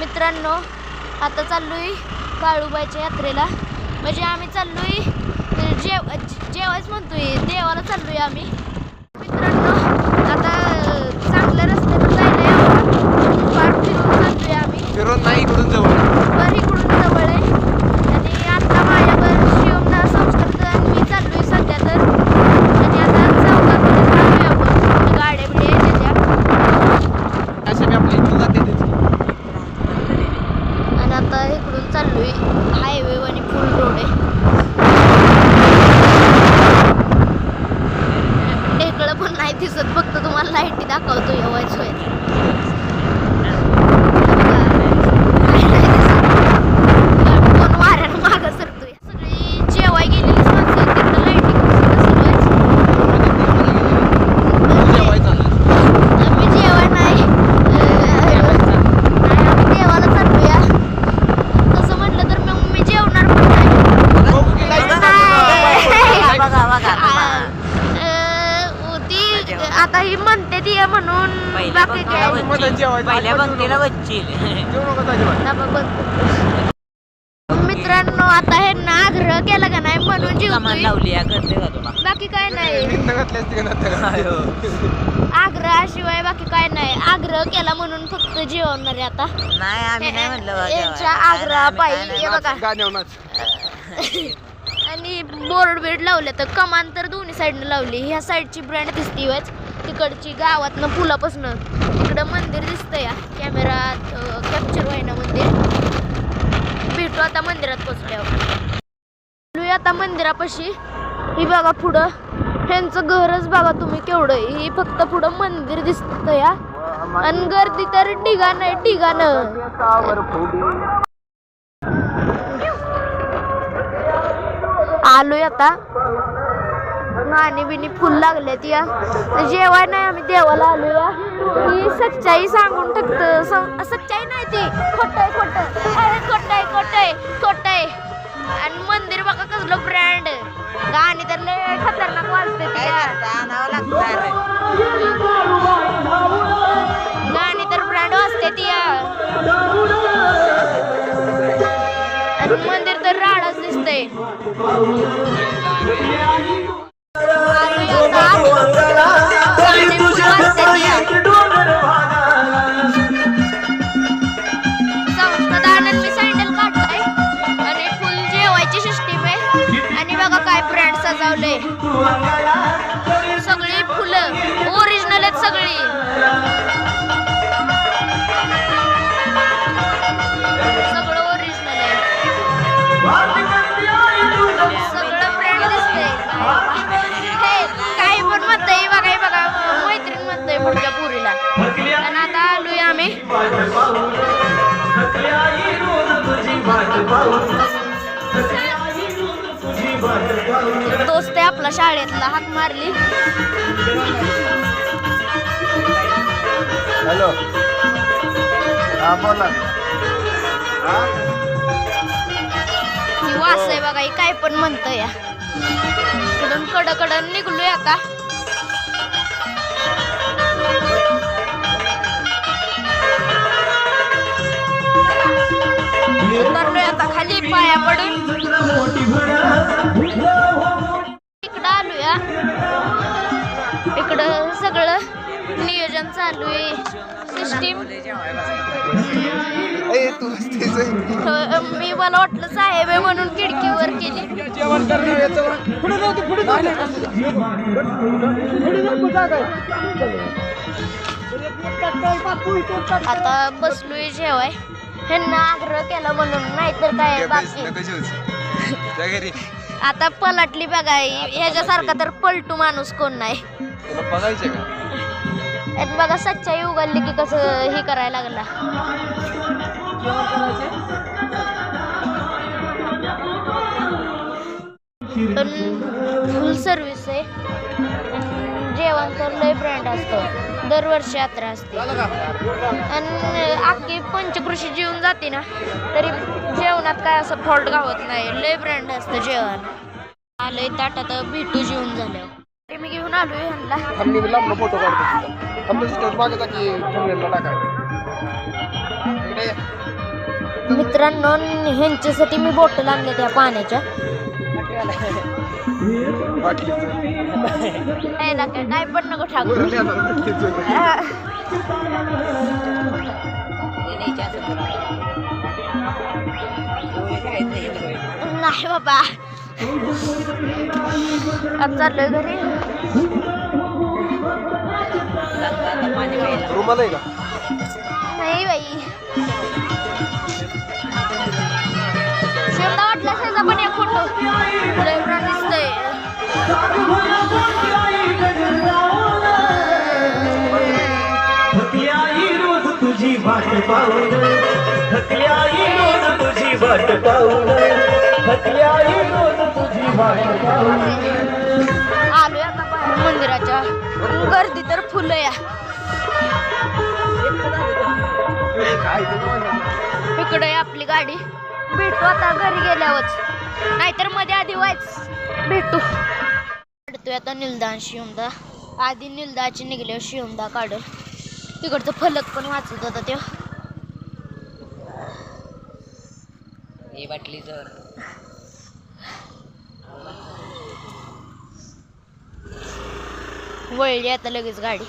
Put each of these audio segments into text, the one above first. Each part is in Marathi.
मित्रांनो आता चाललोय काळूबाईच्या यात्रेला. म्हणजे आम्ही चाललोय आहे जेव जेवायच म्हणतोय देवाला चाललोय आम्ही मित्रांनो आता अ, चांगल्या रस्त्यानं जायला यावं पार फिरून चाललोय आम्ही फिरून नाही इकडून जवळ वर इकडून जवळ आहे आणि आता माझ्यावर शिवना संस्कृत आणि मी चाललोय सध्या तर म्हणजे आता चौकामध्ये चाललोय आपण गाड्या बिड्या आहे त्याच्या असे मी आपल्या इथून जाते तेच आणि आता इकडून चाललोय हायवे आणि फुल रोड आहे ढेकळं पण नाही दिसत फक्त तुम्हाला लाईटी दाखवतो एवढाच होय कोण वाऱ्यानं मागं सरतोय सगळी जेवाय गेलेलीच माणसं आहेत, तिकडं लाईटी जेवायचं आम्ही जेवण नाही जेवायचं नाही, आम्ही देवाला चाललोया तसं म्हटलं तर मग मी जेवणार पण नाही नाही. बघा बघा अं, ती आता ही म्हणते ती आहे म्हणून पहिल्या बाकी पंक्तीला काय मध्ये जेवायचं. पहिल्या पंक्तीला बच्चील जेवू नको अजिबात. आता बघ. मित्रांनो आता हे ना आग्रह केला का नाही म्हणून कमान जेवतोय लावली या करते का तुला बाकी काय नाही भिंत घातली असती का नंतर? आग्रहाशिवाय बाकी काय नाही आग्रह केला म्हणून फक्त जेवणार आहे आता नाही आम्ही नाही म्हणलं बा जेवायला. यांच्या नाही, हे नाही. बघा. आणि बोर्ड बिर्ड लावले तर कमान तर दोन्ही साईडनं लावली ह्या साईडची ब्रँड दिसती वच तिकडची गावातनं पुलापासनं. इकडं मंदिर दिसतं या कॅमेरात कॅप्चर व्हायना मंदिर. भेटू आता मंदिरात पोचल्यावर. आता मंदिरापाशी. ही बघा पुढं. ह्यांचं घरच बघा तुम्ही केवढं. ही फक्त पुढं मंदिर दिसतं या. आणि गर्दी तर ठिकाण आहे ठिकाणं आलोय आता. नाणी बिनी फुल लागले या. जेवाय नाही आम्ही देवाला आलो या ही सच्चाई सांगून टाकत सच्चाई नाही ती. खोट आहे खोट खोट आहे खोट आहे खोट आहे. आणि मंदिर बघा कसलं ब्रँड गाणी तर लय खतरनाक वाजते गाणी तर ब्रँड वाजते ती या आणि मंदिर तर राडच दिसतंय. ब्रँड सगळी फुलं ओरिजिनल आहेत सगळी. आम्ही. दोस्त आहे आपला शाळेतला हाक मारली. हॅलो. हा बोला. वास आहे बघा ही काय पण म्हणतं या. इकडून कड कड निघलोय आता. आहे. मी मला वाटलं साहेब आहे म्हणून खिडकीवर केली जेवण करणार याचं. पुढे जाऊ पुढे. आता बसलोय जेवाय. ह्यांना आग्रह केला म्हणून नाहीतर काय बाकी. आता पलटली बघा ह्याच्यासारखा तर पलटू माणूस कोण नाही. तुला बघायचे का? आणि बघा सच्चाई उघडली की कसं हे करायला लागला. पण फुल सर्विस आहे. जेवण तर लय ब्रँड असतं. दरवर्षी यात्रा असते. आणि अख्खी पंचकृषी जेवून जाते ना तरी जेवणात काय असं फॉल्ट गावत नाही. लय ब्रँड असतं जेवण. आलंय ताटात भेटू जेवून झालं ते मी घेऊन आलोय ह्यांना. मित्रांनो ह्यांच्यासाठी मी बॉटल आणल्या त्या पाण्याच्या. काय पण नको नाही बाबा. चाललोय घरी. रुमाल आहे का? नाही बाई. शेवटा वाटला असायचा पण एक फोटो. दिसतंय. थकल्याई रोज तुझी वाट पाहून थकल्याई रोज तुझी वाट पाहून थकल्याई रोज तुझी वाट पाहून. आलोय आता मंदिराच्या. गर्दी तर फुलं या इकडे आपली गाडी. भेटू आता घरी गेल्यावरच. नाहीतरमध्ये आधी व्हायच. भेटू. काढतोय आता निलदा शिवंदा आधी निलदाची निघल्यावर शिवंदा काढल. तिकडचं फलक पण वाचत होता ते. ही बाटली जर. वळली आता लगेच गाडी.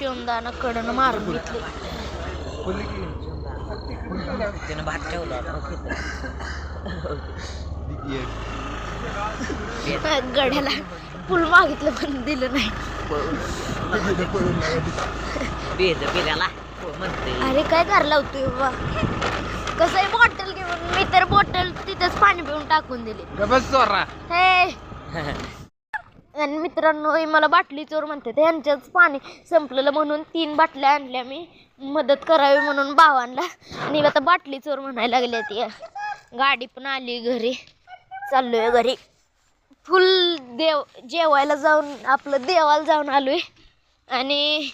शिवंदानं कडनं मारून घेतली. त्यानं भात ठेवला. गड्याला फुल मागितलं पण दिलं नाही. अरे काय कर लावतोय बाबा? कसं आहे बॉटल घेऊन मी तर बॉटल तिथेच पाणी पिऊन टाकून दिली. हे. आणि मित्रांनो मला बाटली चोर म्हणतात. यांच्याच पाणी संपलेलं म्हणून तीन बाटल्या आणल्या मी. मदत करावी म्हणून भावांना. आणि आता बाटली चोर म्हणायला लागल्या ती गाडी पण आली घरी. चाललोय घरी. फुल देव जेवायला जाऊन आपलं देवाला जाऊन आलोय. आणि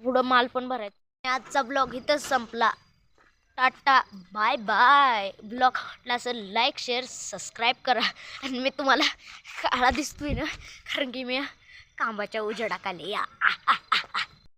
पुढं माल पण भरायचा. आजचा ब्लॉग इथंच संपला. टाटा बाय बाय ब्लॉग असं लाईक शेअर सबस्क्राईब करा आणि मी तुम्हाला काळा दिसतोय ना कारण की मी कांबाच्या उजेडाखाली या आ, आ.